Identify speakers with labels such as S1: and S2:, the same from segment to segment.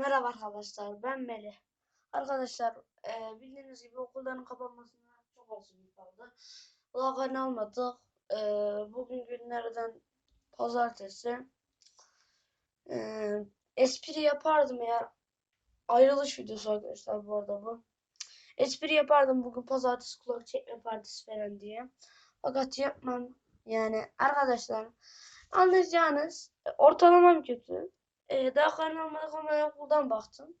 S1: Merhaba arkadaşlar, ben Melih. Arkadaşlar, e, bildiğiniz gibi okulların kapanmasına çok az gün kaldı. Vlog almadık. E, bugün günlerden pazartesi. E, espri yapardım ya. Ayrılış videosu arkadaşlar bu arada bu. Espri yapardım bugün pazartesi kulak çekme partisi falan diye. Fakat yapmam. Yani arkadaşlar anlayacağınız ortalamam kötü. Ee, daha kanalıma kamera okuldan baktım.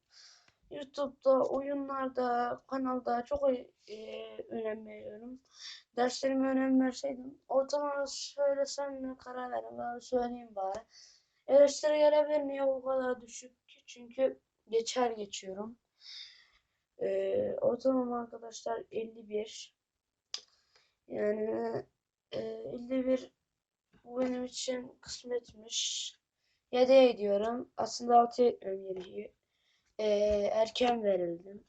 S1: YouTube'da, oyunlarda, kanalda çok e, önem veriyorum. Derslerime önem verseydim. Ortalama söylesem mi karar verin. Ben söyleyeyim bari. Eleştiri gelebilir niye bu kadar düşük? Çünkü geçer geçiyorum. Ee, ortalama arkadaşlar 51. Yani e, 51 bu benim için kısmetmiş. 7'ye gidiyorum. Aslında 6'ya gitmem gerekiyor. Ee, erken verildim.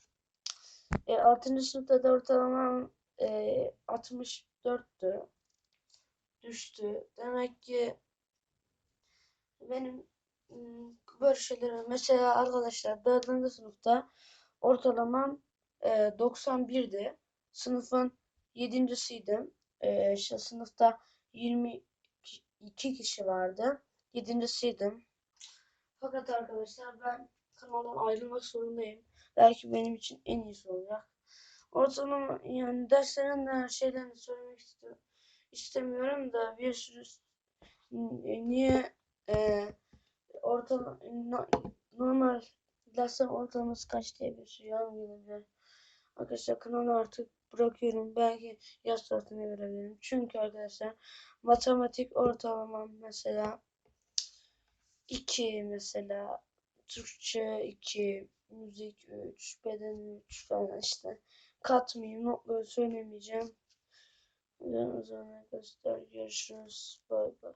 S1: E, 6. sınıfta da ortalamam e, 64'tü. Düştü. Demek ki benim ım, böyle şeyler mesela arkadaşlar 4. sınıfta ortalamam e, 91'di. Sınıfın 7.siydim. E, işte sınıfta 22 kişi vardı. Yedincisiydim. Fakat arkadaşlar ben kanaldan ayrılmak zorundayım. Belki benim için en iyisi olacak. Ortalama yani derslerin de her de söylemek istiyorum. istemiyorum da bir sürü niye e, ortalama no, normal dersler ortalaması kaç diye bir şey yazmıyorlar. Arkadaşlar kanalı artık bırakıyorum. Belki yaz tatilini verebilirim. Çünkü arkadaşlar matematik ortalamam mesela 2 mesela Türkçe 2 müzik 3 beden 3 falan işte katmayayım notları söylemeyeceğim. O zaman arkadaşlar görüşürüz. Bay bay.